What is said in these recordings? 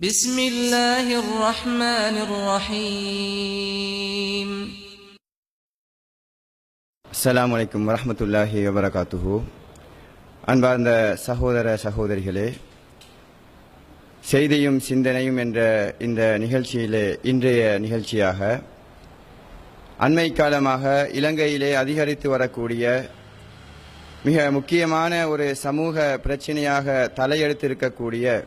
بسم الله الرحمن الرحيم அஸ்ஸலாமு அலைக்கும் வரஹ்மத்துல்லாஹி வபரகாத்துஹு அன்பார்ந்த சகோதர சகோதரிகளே செய்தியும் சிந்தனையும் என்ற இந்த நிகழ்ச்சியிலே இன்றைய நிகழ்ச்சியாக அண்மை காலமாக இலங்கையிலே அதிகரித்து வரக்கூடிய மிக முக்கியமான ஒரு சமூக பிரச்சனையாக தலையெடுத்திருக்கக்கூடிய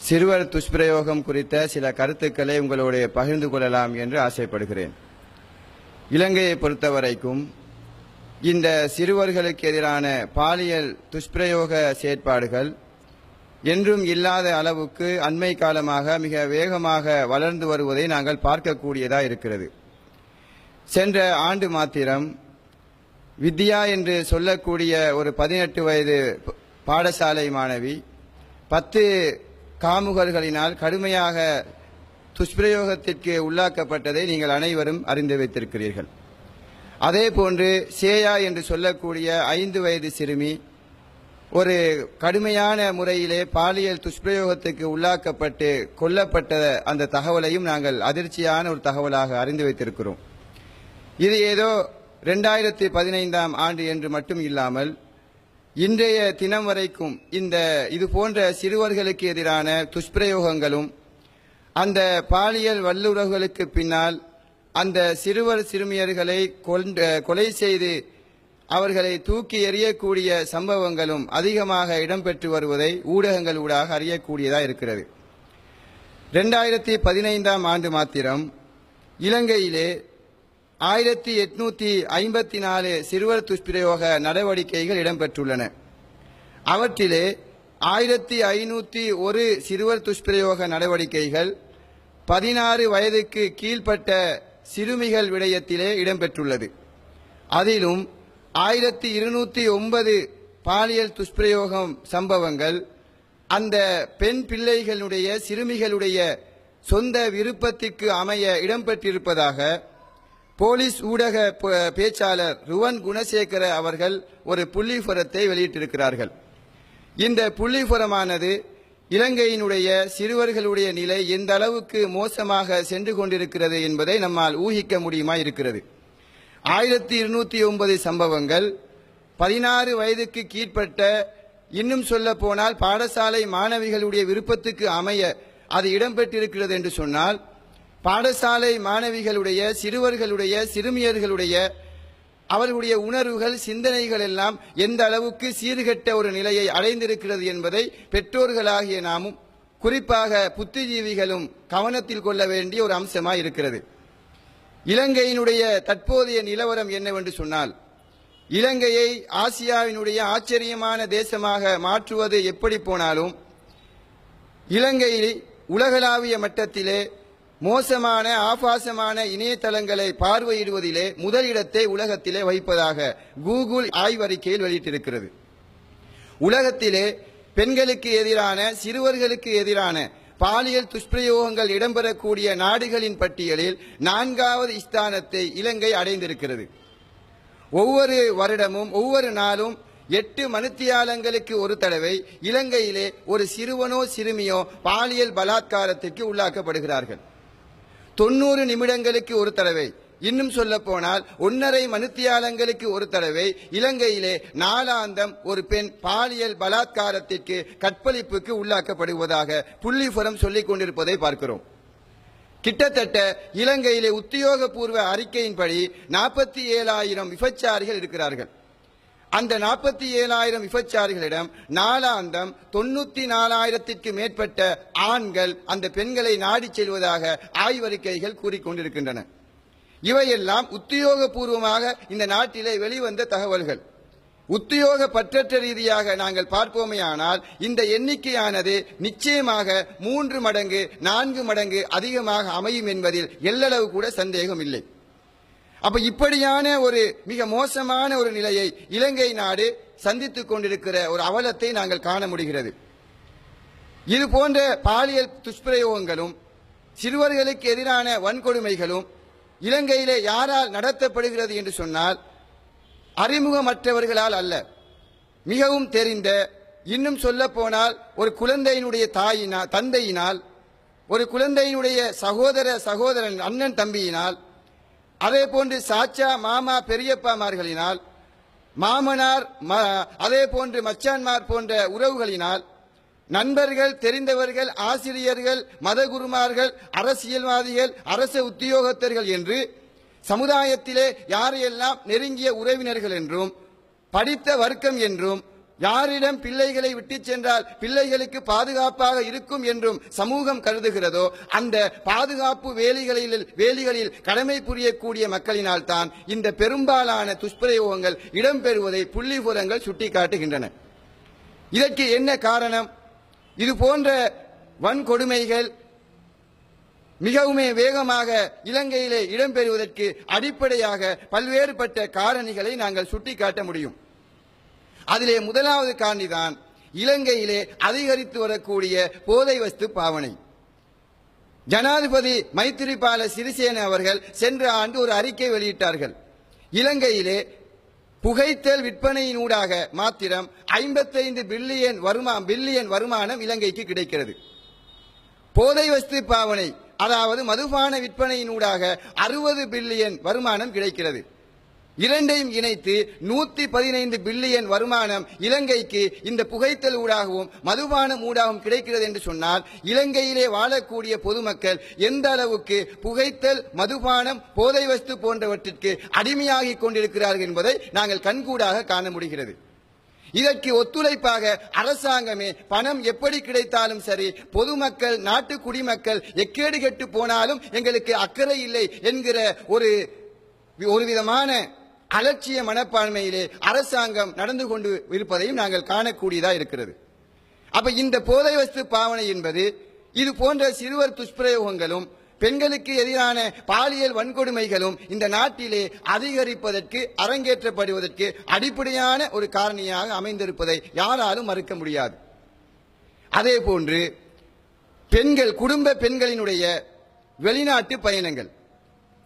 சிறுவர் துஷ்பிரயோகம் குறித்த சில கருத்துக்களை உங்களுடைய பகிர்ந்து கொள்ளலாம் என்று ஆசைப்படுகிறேன். இலங்கையை பொறுத்தவரைக்கும் இந்த சிறுவர்களுக்கு எதிரான பாலியல் துஷ்பிரயோக செயற்பாடுகள் என்றும் இல்லாத அளவுக்கு அண்மை காலமாக மிக வேகமாக வளர்ந்து வருவதை நாங்கள் பார்க்கக்கூடியதாக இருக்கிறது. சென்ற ஆண்டு மாத்திரம் வித்யா என்று சொல்லக்கூடிய ஒரு பதினெட்டு வயது பாடசாலை மாணவி பத்து காமுகர்களினால் கடுமையாக துஷ்பிரயோகத்திற்கு உள்ளாக்கப்பட்டதை நீங்கள் அனைவரும் அறிந்து வைத்திருக்கிறீர்கள். அதே போன்று சேயா என்று சொல்லக்கூடிய ஐந்து வயது சிறுமி ஒரு கடுமையான முறையிலே பாலியல் துஷ்பிரயோகத்துக்கு உள்ளாக்கப்பட்டு கொல்லப்பட்ட அந்த தகவலையும் நாங்கள் அதிர்ச்சியான ஒரு தகவலாக அறிந்து வைத்திருக்கிறோம். இது ஏதோ ரெண்டாயிரத்தி பதினைந்தாம் ஆண்டு என்று மட்டும் இல்லாமல் இன்றைய தினம் வரைக்கும் இந்த இது போன்ற சிறுவர்களுக்கு எதிரான துஷ்பிரயோகங்களும் அந்த பாலியல் வல்லுறவுகளுக்கு பின்னால் அந்த சிறுவர் சிறுமியர்களை கொலை செய்து அவர்களை தூக்கி எறியக்கூடிய சம்பவங்களும் அதிகமாக இடம்பெற்று வருவதை ஊடகங்கள் ஊடாக அறியக்கூடியதாக இருக்கிறது. ரெண்டாயிரத்தி பதினைந்தாம் ஆண்டு மாத்திரம் இலங்கையிலே ஆயிரத்தி எட்நூத்தி ஐம்பத்தி நாலு சிறுவர் துஷ்பிரயோக நடவடிக்கைகள் இடம்பெற்றுள்ளன. அவற்றிலே ஆயிரத்தி ஐநூத்தி ஒரு சிறுவர் துஷ்பிரயோக நடவடிக்கைகள் பதினாறு வயதுக்கு கீழ்ப்பட்ட சிறுமிகள் விடயத்திலே இடம்பெற்றுள்ளது. அதிலும் ஆயிரத்தி இருநூத்தி ஒன்பது பாலியல் துஷ்பிரயோகம் சம்பவங்கள் அந்த பெண் பிள்ளைகளுடைய சிறுமிகளுடைய சொந்த விருப்பத்திற்கு அமைய இடம்பெற்றிருப்பதாக போலீஸ் ஊடக ப- பேச்சாளர் ருவன் குணசேகர அவர்கள் ஒரு புள்ளிபுரத்தை வெளியிட்டிருக்கிறார்கள். இந்த புள்ளிபுரமானது இலங்கையினுடைய சிறுவர்களுடைய நிலை எந்த அளவுக்கு மோசமாக சென்று கொண்டிருக்கிறது என்பதை நம்மால் ஊகிக்க முடியுமா இருக்கிறது. ஆயிரத்தி இருநூத்தி ஒன்பது சம்பவங்கள் பதினாறு வயதுக்கு கீழ்ப்பட்ட இன்னும் சொல்ல போனால் பாடசாலை மாணவிகளுடைய விருப்பத்துக்கு அமைய அது இடம்பெற்றிருக்கிறது என்று சொன்னால் பாடசாலை மாணவிகளுடைய சிறுவர்களுடைய சிறுமியர்களுடைய அவர்களுடைய உணர்வுகள் சிந்தனைகள் எல்லாம் எந்த அளவுக்கு சீர்கெட்ட ஒரு நிலையை அடைந்திருக்கிறது என்பதை பெற்றோர்களாகிய நாமும் குறிப்பாக புத்திஜீவிகளும் கவனத்தில் கொள்ள வேண்டிய ஒரு அம்சமாக இருக்கிறது. இலங்கையினுடைய தற்போதைய நிலவரம் என்னவென்று சொன்னால் இலங்கையை ஆசியாவினுடைய ஆச்சரியமான தேசமாக மாற்றுவது எப்படி போனாலும் இலங்கையில் உலகளாவிய மட்டத்திலே மோசமான ஆபாசமான இணையதளங்களை பார்வையிடுவதிலே முதலிடத்தை உலகத்திலே வைப்பதாக கூகுள் ஆய்வறிக்கையில் வெளியிட்டிருக்கிறது. உலகத்திலே பெண்களுக்கு எதிரான சிறுவர்களுக்கு எதிரான பாலியல் துஷ்பிரயோகங்கள் இடம்பெறக்கூடிய நாடுகளின் பட்டியலில் நான்காவது ஸ்தானத்தை இலங்கை அடைந்திருக்கிறது. ஒவ்வொரு வருடமும் ஒவ்வொரு நாளும் எட்டு மனுத்தியாலங்களுக்கு ஒரு தடவை இலங்கையிலே ஒரு சிறுவனோ சிறுமியோ பாலியல் பலாத்காரத்திற்கு உள்ளாக்கப்படுகிறார்கள். தொண்ணூறு நிமிடங்களுக்கு ஒரு தடவை. இன்னும் சொல்ல போனால் ஒன்னரை மனுத்தியாலங்களுக்கு ஒரு தடவை. இலங்கையிலே நாளாந்தம் ஒரு பெண் பாலியல் பலாத்காரத்திற்கு கற்பழிப்புக்கு உள்ளாக்கப்படுவதாக புள்ளிபுரம் சொல்லிக் கொண்டிருப்பதை பார்க்கிறோம். கிட்டத்தட்ட இலங்கையிலே உத்தியோகபூர்வ அறிக்கையின்படி நாற்பத்தி ஏழாயிரம் விபச்சாரிகள் இருக்கிறார்கள். அந்த நாற்பத்தி ஏழாயிரம் விபச்சாரிகளிடம் நாளாந்தம் தொண்ணூத்தி நாலாயிரத்திற்கு மேற்பட்ட ஆண்கள் அந்த பெண்களை நாடிச் செல்வதாக ஆய்வறிக்கைகள் கூறிக்கொண்டிருக்கின்றன. இவையெல்லாம் உத்தியோகபூர்வமாக இந்த நாட்டிலே வெளிவந்த தகவல்கள். உத்தியோக பற்றற்ற ரீதியாக நாங்கள் பார்ப்போமேயானால் இந்த எண்ணிக்கையானது நிச்சயமாக மூன்று மடங்கு நான்கு மடங்கு அதிகமாக அமையும் என்பதில் எல்லளவு கூட சந்தேகம் இல்லை அப்ப இப்படியான ஒரு மிக மோசமான ஒரு நிலையை இலங்கை நாடு சந்தித்துக் கொண்டிருக்கிற ஒரு அவலத்தை நாங்கள் காண முடிகிறது. இது போன்ற பாலியல் துஷ்பிரயோகங்களும் சிறுவர்களுக்கு எதிரான வன்கொடுமைகளும் இலங்கையிலே யாரால் நடத்தப்படுகிறது என்று சொன்னால் அறிமுகமற்றவர்களால் அல்ல. மிகவும் தெரிந்த இன்னும் சொல்ல போனால் ஒரு குழந்தையினுடைய தாயினால் தந்தையினால் ஒரு குழந்தையினுடைய சகோதர சகோதரன் அண்ணன் தம்பியினால் அதே போன்று சாச்சா மாமா பெரியப்பாமார்களினால் மாமனார் ம- அதே போன்று மச்சான்மார் போன்ற உறவுகளினால் நண்பர்கள் தெரிந்தவர்கள் ஆசிரியர்கள் மதகுருமார்கள் அரசியல்வாதிகள் அரச உத்தியோகத்தர்கள் என்று சமுதாயத்திலே யாரையெல்லாம் நெருங்கிய உறவினர்கள் என்றும் படித்த வர்க்கம் என்றும் யாரிடம் பிள்ளைகளை விட்டுச் சென்றால் பிள்ளைகளுக்கு பாதுகாப்பாக இருக்கும் என்றும் சமூகம் கருதுகிறதோ அந்த பாதுகாப்பு வேலிகளில் வேலிகளில் கடமை புரியக்கூடிய மக்களினால் தான் இந்த பெரும்பாலான துஷ்பிரயோகங்கள் இடம்பெறுவதை புள்ளிபுரங்கள் சுட்டிக்காட்டுகின்றன. இதற்கு என்ன காரணம்? இது போன்ற வன்கொடுமைகள் மிகவுமே வேகமாக இலங்கையிலே இடம்பெறுவதற்கு அடிப்படையாக பல்வேறுபட்ட காரணிகளை நாங்கள் சுட்டிக்காட்ட முடியும். அதிலே முதலாவது காரணிதான் இலங்கையிலே அதிகரித்து வரக்கூடிய போதை வஸ்து பாவனை. ஜனாதிபதி மைத்திரிபால சிறிசேன அவர்கள் சென்ற ஆண்டு ஒரு அறிக்கை வெளியிட்டார்கள். இலங்கையிலே புகைத்தல் விற்பனையினூடாக மாத்திரம் ஐம்பத்தைந்து பில்லியன் வருமா பில்லியன் வருமானம் இலங்கைக்கு கிடைக்கிறது. போதை வஸ்து பாவனை அதாவது மதுபான விற்பனையினூடாக அறுபது பில்லியன் வருமானம் கிடைக்கிறது. இரண்டையும் இணைத்து நூத்தி பதினைந்து பில்லியன் வருமானம் இலங்கைக்கு இந்த புகைத்தல் ஊடாகவும் மதுபானம் ஊடாகவும் கிடைக்கிறது என்று சொன்னால் இலங்கையிலே வாழக்கூடிய பொதுமக்கள் எந்த அளவுக்கு புகைத்தல் மதுபானம் போதை வஸ்து போன்றவற்றிற்கு அடிமையாகிக் கொண்டிருக்கிறார்கள் என்பதை நாங்கள் கண்கூடாக காண முடிகிறது. இதற்கு ஒத்துழைப்பாக அரசாங்கமே பணம் எப்படி கிடைத்தாலும் சரி பொதுமக்கள் நாட்டு குடிமக்கள் எக்கேடு கெட்டு போனாலும் எங்களுக்கு அக்கறை இல்லை என்கிற ஒரு ஒரு விதமான அலட்சிய மனப்பான்மையிலே அரசாங்கம் நடந்து கொண்டு இருப்பதையும் நாங்கள் காணக்கூடியதா இருக்கிறது. அப்ப இந்த போதை வஸ்து பாவனை என்பது இது போன்ற சிறுவர் துஷ்பிரயோகங்களும் பெண்களுக்கு எதிரான பாலியல் வன்கொடுமைகளும் இந்த நாட்டிலே அதிகரிப்பதற்கு அரங்கேற்றப்படுவதற்கு அடிப்படையான ஒரு காரணியாக அமைந்திருப்பதை யாராலும் மறுக்க முடியாது. அதே போன்று பெண்கள் குடும்ப பெண்களினுடைய வெளிநாட்டு பயணங்கள்.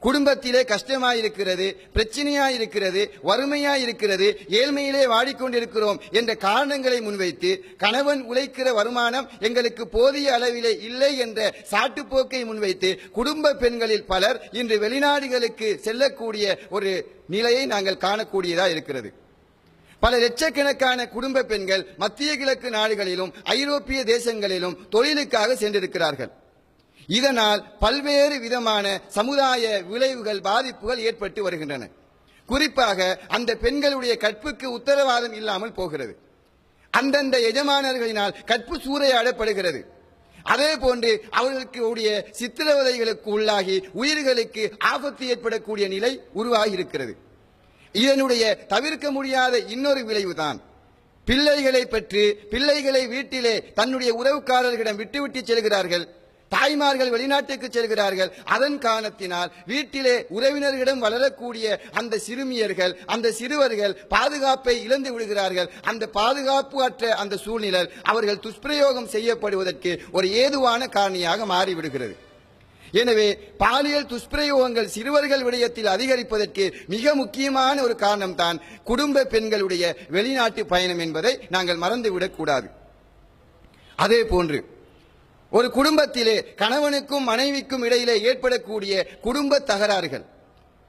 குடும்பத்திலே கஷ்டமாயிருக்கிறது பிரச்சனையாயிருக்கிறது வறுமையாயிருக்கிறது ஏழ்மையிலே வாடிக்கொண்டிருக்கிறோம் என்ற காரணங்களை முன்வைத்து கணவன் உழைக்கிற வருமானம் எங்களுக்கு போதிய அளவிலே இல்லை என்ற சாட்டுப்போக்கை முன்வைத்து குடும்ப பெண்களில் பலர் இன்று வெளிநாடுகளுக்கு செல்லக்கூடிய ஒரு நிலையை நாங்கள் காணக்கூடியதா இருக்கிறது. பல லட்சக்கணக்கான குடும்ப பெண்கள் மத்திய கிழக்கு நாடுகளிலும் ஐரோப்பிய தேசங்களிலும் தொழிலுக்காக சென்றிருக்கிறார்கள். இதனால் பல்வேறு விதமான சமுதாய விளைவுகள் பாதிப்புகள் ஏற்பட்டு வருகின்றன. குறிப்பாக அந்த பெண்களுடைய கற்புக்கு உத்தரவாதம் இல்லாமல் போகிறது. அந்தந்த எஜமானர்களினால் கற்பு சூறையாடப்படுகிறது. அதே போன்று அவர்களுக்கு உடைய சித்திரவதைகளுக்கு உள்ளாகி உயிர்களுக்கு ஆபத்து ஏற்படக்கூடிய நிலை உருவாகி இருக்கிறது இதனுடைய தவிர்க்க முடியாத இன்னொரு விளைவுதான் பிள்ளைகளை பெற்று பிள்ளைகளை வீட்டிலே தன்னுடைய உறவுக்காரர்களிடம் விட்டுவிட்டு செல்கிறார்கள். தாய்மார்கள் வெளிநாட்டுக்கு செல்கிறார்கள். அதன் காரணத்தினால் வீட்டிலே உறவினர்களிடம் வளரக்கூடிய அந்த சிறுமியர்கள் அந்த சிறுவர்கள் பாதுகாப்பை இழந்து விடுகிறார்கள். அந்த பாதுகாப்பு அற்ற அந்த சூழ்நிலை அவர்கள் துஷ்பிரயோகம் செய்யப்படுவதற்கு ஒரு ஏதுவான காரணியாக மாறிவிடுகிறது. எனவே பாலியல் துஷ்பிரயோகங்கள் சிறுவர்கள் விடயத்தில் அதிகரிப்பதற்கு மிக முக்கியமான ஒரு காரணம் தான் குடும்ப பெண்களுடைய வெளிநாட்டு பயணம் என்பதை நாங்கள் மறந்துவிடக்கூடாது அதே போன்று ஒரு குடும்பத்திலே கணவனுக்கும் மனைவிக்கும் இடையிலே ஏற்படக்கூடிய குடும்ப தகராறுகள்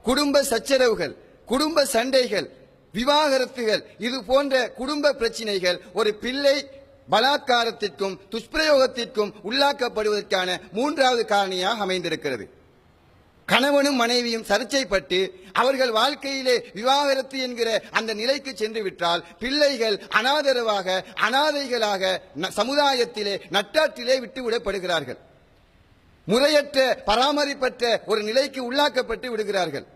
குடும்ப சச்சரவுகள் குடும்ப சண்டைகள் விவாகரத்துகள் இது போன்ற குடும்ப பிரச்சினைகள் ஒரு பிள்ளை பலாத்காரத்திற்கும் துஷ்பிரயோகத்திற்கும் உள்ளாக்கப்படுவதற்கான மூன்றாவது காரணியாக அமைந்திருக்கிறது. கணவனும் மனைவியும் சர்ச்சைப்பட்டு அவர்கள் வாழ்க்கையிலே விவாகரத்து என்கிற அந்த நிலைக்கு சென்று விட்டால் பிள்ளைகள் அனாதரவாக அனாதைகளாக ந- சமுதாயத்திலே நட்டாற்றிலே விட்டுவிடப்படுகிறார்கள் முறையற்ற பராமரிப்பற்ற ஒரு நிலைக்கு உள்ளாக்கப்பட்டு விடுகிறார்கள்.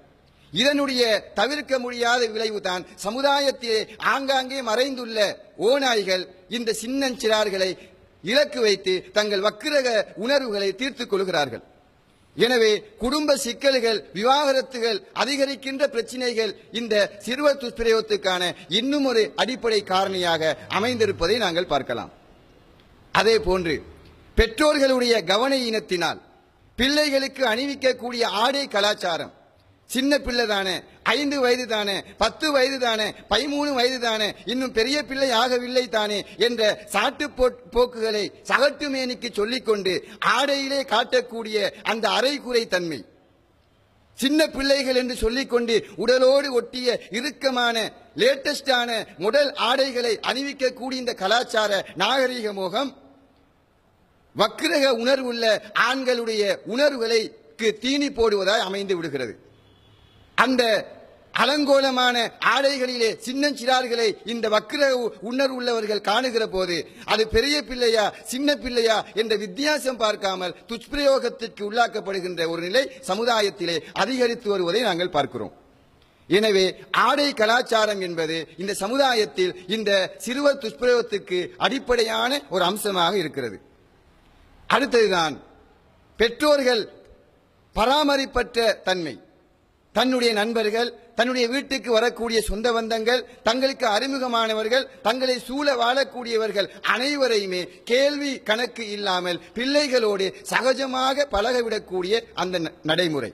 இதனுடைய தவிர்க்க முடியாத விளைவுதான் சமுதாயத்திலே ஆங்காங்கே மறைந்துள்ள ஓநாய்கள் இந்த சின்னஞ்சிறார்களை இலக்கு வைத்து தங்கள் வக்கிரக உணர்வுகளை தீர்த்துக் கொள்கிறார்கள். எனவே குடும்ப சிக்கல்கள் விவாகரத்துகள் அதிகரிக்கின்ற பிரச்சனைகள் இந்த சிறுவர் துஷ்பிரயோகத்துக்கான இன்னும் ஒரு அடிப்படை காரணியாக அமைந்திருப்பதை நாங்கள் பார்க்கலாம். அதே போன்று பெற்றோர்களுடைய கவன இனத்தினால் பிள்ளைகளுக்கு அணிவிக்கக்கூடிய ஆடை கலாச்சாரம் சின்ன பிள்ளைதான ஐந்து வயது தானே பத்து வயது தானே பதிமூணு வயது தானே இன்னும் பெரிய பிள்ளை ஆகவில்லை தானே என்ற சாட்டு போக்குகளை சகட்டுமேனிக்கு சொல்லிக்கொண்டு ஆடையிலே காட்டக்கூடிய அந்த அரைகுறை தன்மை. சின்ன பிள்ளைகள் என்று சொல்லிக்கொண்டு உடலோடு ஒட்டிய இறுக்கமான லேட்டஸ்டான முதல் ஆடைகளை அணிவிக்கக்கூடிய இந்த கலாச்சார நாகரிக மோகம் வக்கிரக உணர்வுள்ள ஆண்களுடைய உணர்வுகளை தீனி போடுவதாய் அமைந்து விடுகிறது. அந்த அலங்கோலமான ஆடைகளிலே சின்னஞ்சிறார்களை இந்த வக்கிர உணர்வு உள்ளவர்கள் காணுகிற போது அது பெரிய பிள்ளையா சின்ன பிள்ளையா என்ற வித்தியாசம் பார்க்காமல் துஷ்பிரயோகத்திற்கு உள்ளாக்கப்படுகின்ற ஒரு நிலை சமுதாயத்திலே அதிகரித்து வருவதை நாங்கள் பார்க்கிறோம். எனவே ஆடை கலாச்சாரம் என்பது இந்த சமுதாயத்தில் இந்த சிறுவர் துஷ்பிரயோகத்துக்கு அடிப்படையான ஒரு அம்சமாக இருக்கிறது. அடுத்ததுதான் பெற்றோர்கள் பராமரிப்பற்ற தன்மை. தன்னுடைய நண்பர்கள் தன்னுடைய வீட்டுக்கு வரக்கூடிய சொந்த பந்தங்கள் தங்களுக்கு அறிமுகமானவர்கள் தங்களை சூழ வாழக்கூடியவர்கள் அனைவரையுமே கேள்வி கணக்கு இல்லாமல் பிள்ளைகளோடு சகஜமாக பழகவிடக்கூடிய அந்த ந- நடைமுறை.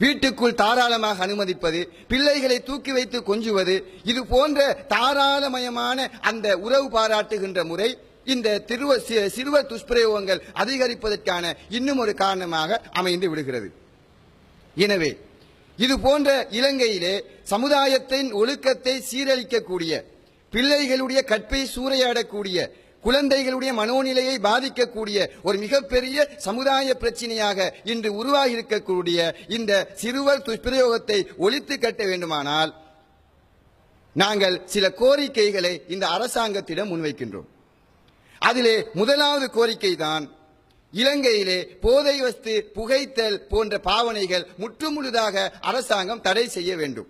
வீட்டுக்குள் தாராளமாக அனுமதிப்பது பிள்ளைகளை தூக்கி வைத்து கொஞ்சுவது இது போன்ற தாராளமயமான அந்த உறவு பாராட்டுகின்ற முறை இந்த திருவ சிறுவர் துஷ்பிரயோகங்கள் அதிகரிப்பதற்கான இன்னும் ஒரு காரணமாக அமைந்து விடுகிறது. எனவே இது போன்ற இலங்கையிலே சமுதாயத்தின் ஒழுக்கத்தை சீரழிக்கக்கூடிய பிள்ளைகளுடைய கற்பை சூறையாடக்கூடிய குழந்தைகளுடைய மனோநிலையை பாதிக்கக்கூடிய ஒரு மிகப்பெரிய சமுதாய பிரச்சனையாக இன்று உருவாகி இருக்கக்கூடிய இந்த சிறுவர் துஷ்பிரயோகத்தை ஒழித்து கட்ட வேண்டுமானால் நாங்கள் சில கோரிக்கைகளை இந்த அரசாங்கத்திடம் முன்வைக்கின்றோம். அதிலே முதலாவது கோரிக்கை தான் இலங்கையிலே போதை வஸ்து புகைத்தல் போன்ற பாவனைகள் முற்றுமுழுதாக அரசாங்கம் தடை செய்ய வேண்டும்.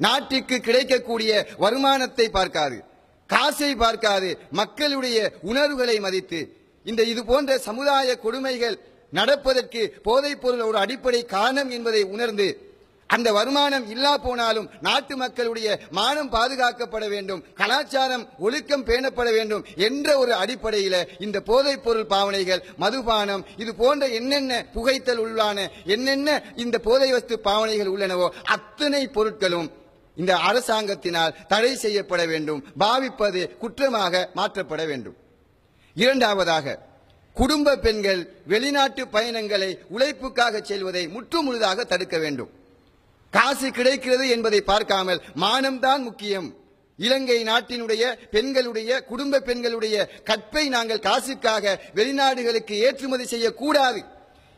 நாட்டிற்கு கிடைக்கக்கூடிய வருமானத்தை பார்க்காது காசை பார்க்காது மக்களுடைய உணர்வுகளை மதித்து. இந்த இது போன்ற சமுதாய கொடுமைகள் நடப்பதற்கு போதைப் பொருள் ஒரு அடிப்படை காரணம் என்பதை உணர்ந்து அந்த வருமானம் இல்லா போனாலும் நாட்டு மக்களுடைய மானம் பாதுகாக்கப்பட வேண்டும் கலாச்சாரம் ஒழுக்கம் பேணப்பட வேண்டும் என்ற ஒரு அடிப்படையில் இந்த போதைப் பொருள் பாவனைகள் மதுபானம் இது போன்ற என்னென்ன புகைத்தல் உள்ளான என்னென்ன இந்த போதை வஸ்து பாவனைகள் உள்ளனவோ அத்தனை பொருட்களும் இந்த அரசாங்கத்தினால் தடை செய்யப்பட வேண்டும் பாவிப்பது குற்றமாக மாற்றப்பட வேண்டும். இரண்டாவதாக குடும்ப பெண்கள் வெளிநாட்டு பயணங்களை உழைப்புக்காக செல்வதை முற்றுமுழுதாக தடுக்க வேண்டும். காசு கிடைக்கிறது என்பதை பார்க்காமல் மானம்தான் முக்கியம். இலங்கை நாட்டினுடைய பெண்களுடைய குடும்ப பெண்களுடைய கற்பை நாங்கள் காசுக்காக வெளிநாடுகளுக்கு ஏற்றுமதி செய்யக்கூடாது.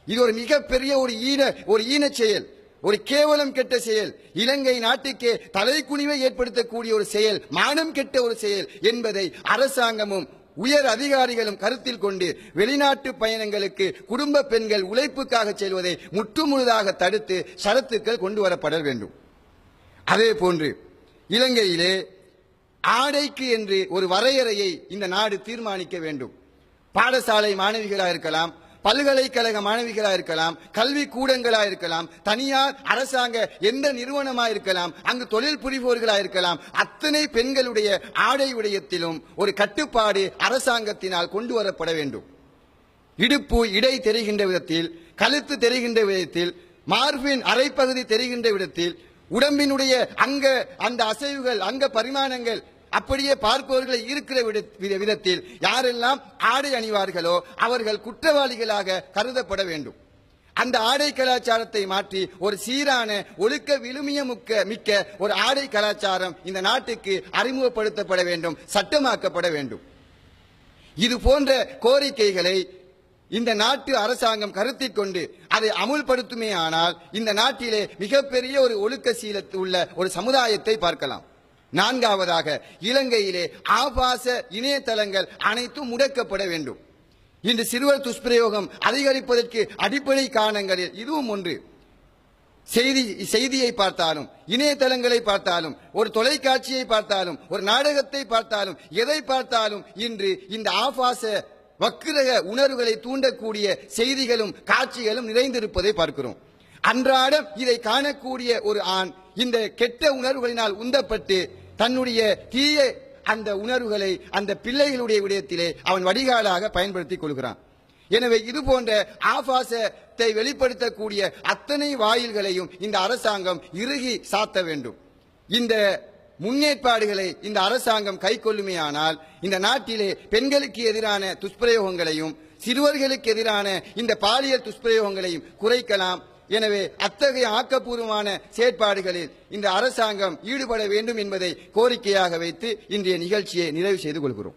இது ஒரு மிகப்பெரிய ஒரு ஈன ஒரு ஈன செயல் ஒரு கேவலம் கெட்ட செயல். இலங்கை நாட்டுக்கே தலைக்குனிவை ஏற்படுத்தக்கூடிய ஒரு செயல் மானம் கெட்ட ஒரு செயல் என்பதை அரசாங்கமும் உயர் அதிகாரிகளும் கருத்தில் கொண்டு வெளிநாட்டு பயணங்களுக்கு குடும்ப பெண்கள் உழைப்புக்காக செல்வதை முற்றுமுழுதாக தடுத்து சரத்துக்கள் கொண்டு வரப்பட வேண்டும். அதே போன்று இலங்கையிலே ஆடைக்கு என்று ஒரு வரையறையை இந்த நாடு தீர்மானிக்க வேண்டும். பாடசாலை மாணவிகளாக இருக்கலாம் பல்கலைக்கழக மாணவிகளாக இருக்கலாம் கல்வி கூடங்களா இருக்கலாம் தனியார் அரசாங்க எந்த நிறுவனமா இருக்கலாம் அங்கு தொழில் புரிவோர்களாக இருக்கலாம் அத்தனை பெண்களுடைய ஆடை உடையத்திலும் ஒரு கட்டுப்பாடு அரசாங்கத்தினால் கொண்டு வரப்பட வேண்டும். இடுப்பு இடை தெரிகின்ற விதத்தில் கழுத்து தெரிகின்ற விதத்தில் மார்பின் அரைப்பகுதி தெரிகின்ற விதத்தில் உடம்பினுடைய அங்க அந்த அசைவுகள் அங்க பரிமாணங்கள் அப்படியே பார்ப்பவர்களை இருக்கிற வித- விதத்தில் யாரெல்லாம் ஆடை அணிவார்களோ அவர்கள் குற்றவாளிகளாக கருதப்பட வேண்டும். அந்த ஆடை கலாச்சாரத்தை மாற்றி ஒரு சீரான ஒழுக்க விழுமிய முக்க மிக்க ஒரு ஆடை கலாச்சாரம் இந்த நாட்டுக்கு அறிமுகப்படுத்தப்பட வேண்டும் சட்டமாக்கப்பட வேண்டும். இது போன்ற கோரிக்கைகளை இந்த நாட்டு அரசாங்கம் கருத்தில் கொண்டு அதை அமுல்படுத்துமே ஆனால் இந்த நாட்டிலே மிகப்பெரிய ஒரு ஒழுக்க சீலத்து உள்ள ஒரு சமுதாயத்தை பார்க்கலாம். நான்காவதாக இலங்கையிலே ஆபாச இணையதளங்கள் அனைத்தும் முடக்கப்பட வேண்டும். இன்று சிறுவர் துஷ்பிரயோகம் அதிகரிப்பதற்கு அடிப்படை காரணங்களில் இதுவும் ஒன்று. செய்தி செய்தியை பார்த்தாலும் இணையதளங்களை பார்த்தாலும் ஒரு தொலைக்காட்சியை பார்த்தாலும் ஒரு நாடகத்தை பார்த்தாலும் எதை பார்த்தாலும் இன்று இந்த ஆபாச வக்கிரக உணர்வுகளை தூண்டக்கூடிய செய்திகளும் காட்சிகளும் நிறைந்திருப்பதை பார்க்கிறோம். அன்றாடம் இதை காணக்கூடிய ஒரு ஆண் இந்த கெட்ட உணர்வுகளினால் உந்தப்பட்டு தன்னுடைய தீய அந்த உணர்வுகளை அந்த பிள்ளைகளுடைய விடயத்திலே அவன் வடிகாலாக பயன்படுத்திக் கொள்கிறான். எனவே இது போன்ற ஆபாசத்தை வெளிப்படுத்தக்கூடிய அத்தனை வாயில்களையும் இந்த அரசாங்கம் இறுகி சாத்த வேண்டும். இந்த முன்னேற்பாடுகளை இந்த அரசாங்கம் கைக்கொள்ளுமையானால் இந்த நாட்டிலே பெண்களுக்கு எதிரான துஷ்பிரயோகங்களையும் சிறுவர்களுக்கு எதிரான இந்த பாலியல் துஷ்பிரயோகங்களையும் குறைக்கலாம். எனவே அத்தகைய ஆக்கப்பூர்வமான செயற்பாடுகளில் இந்த அரசாங்கம் ஈடுபட வேண்டும் என்பதை கோரிக்கையாக வைத்து இன்றைய நிகழ்ச்சியை நிறைவு செய்து கொள்கிறோம்.